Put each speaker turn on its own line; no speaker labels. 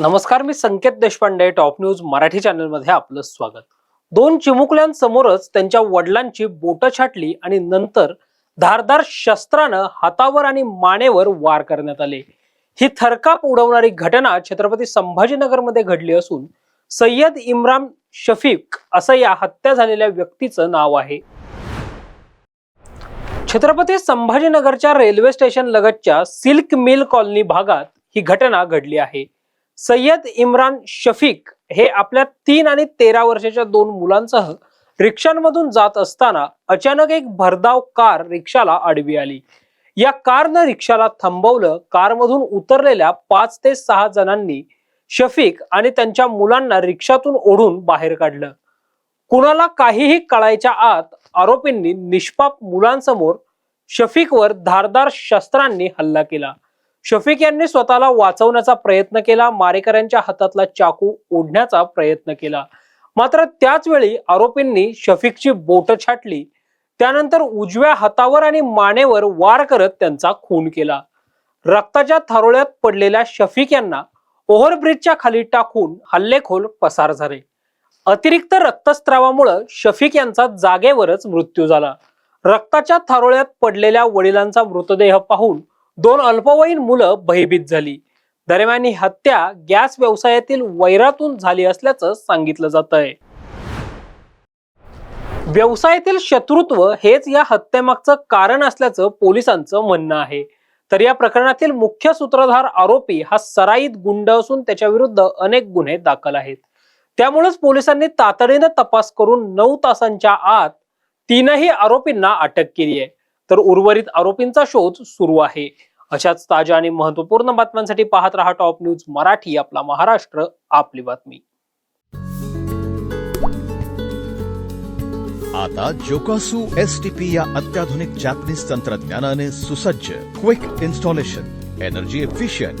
नमस्कार मी Sanket Deshpande top news Marathi चॅनलमध्ये आपलं स्वागत. दोन चिमुकल्यांसमोरच त्यांच्या वडिलांची बोटं छाटली आणि नंतर धारदार शस्त्रानं हातावर आणि मानेवर वार करण्यात आले. ही थरकाप उडवणारी घटना छत्रपती संभाजीनगरमध्ये घडली असून सय्यद इम्रान शफीक असं या हत्या झालेल्या व्यक्तीचं नाव आहे. छत्रपती संभाजीनगरच्या रेल्वे स्टेशन लगतच्या सिल्क मिल कॉलनी भागात ही घटना घडली आहे. सय्यद इम्रान शफीक हे आपल्या तीन आणि तेरा वर्षाच्या दोन मुलांसह रिक्षांमधून जात असताना अचानक एक भरधाव कार रिक्षाला आडवी आली. या कारनं रिक्षाला थांबवलं. कारमधून उतरलेल्या पाच ते सहा जणांनी शफीक आणि त्यांच्या मुलांना रिक्षातून ओढून बाहेर काढलं. कुणाला काहीही कळायच्या आत आरोपींनी निष्पाप मुलांसमोर शफीकवर धारदार शस्त्रांनी हल्ला केला. शफीक यांनी स्वतःला वाचवण्याचा प्रयत्न केला मारेकऱ्यांच्या हातातला चाकू ओढण्याचा प्रयत्न केला. मात्र त्याच वेळी आरोपींनी शफीकची बोट छाटली. त्यानंतर उजव्या हातावर आणि मानेवर वार करत त्यांचा खून केला. रक्ताच्या थारोळ्यात पडलेल्या शफीक यांना ओव्हरब्रिजच्या खाली टाकून हल्लेखोर पसार झाले. अतिरिक्त रक्तस्त्रावामुळे शफीक यांचा जागेवरच मृत्यू झाला. रक्ताच्या थारोळ्यात पडलेल्या वडिलांचा मृतदेह पाहून दोन अल्पवयीन मुलं भयभीत झाली. दरम्यान ही हत्या गॅस व्यवसायातील वैरातून झाली असल्याचं सांगितलं जात आहे व्यवसायातील शत्रुत्व हेच या हत्येमागचं कारण असल्याचं पोलिसांचं म्हणणं आहे. तर या प्रकरणातील मुख्य सूत्रधार आरोपी हा सराईत गुंड असून त्याच्या विरुद्ध अनेक गुन्हे दाखल आहेत. त्यामुळेच पोलिसांनी तातडीनं तपास करून नऊ तासांच्या आत तीनही आरोपींना अटक केली आहे तर उर्वरित आरोपींचा शोध सुरू आहे. अशाच ताज्या आणि महत्त्वपूर्ण बातम्यांसाठी पाहत रहा टॉप न्यूज मराठी आपला महाराष्ट्र आपली बातमी.
आता जोकासू एस टी पी या अत्याधुनिक जॅपनीज तंत्रज्ञानाने सुसज्ज quick installation energy efficient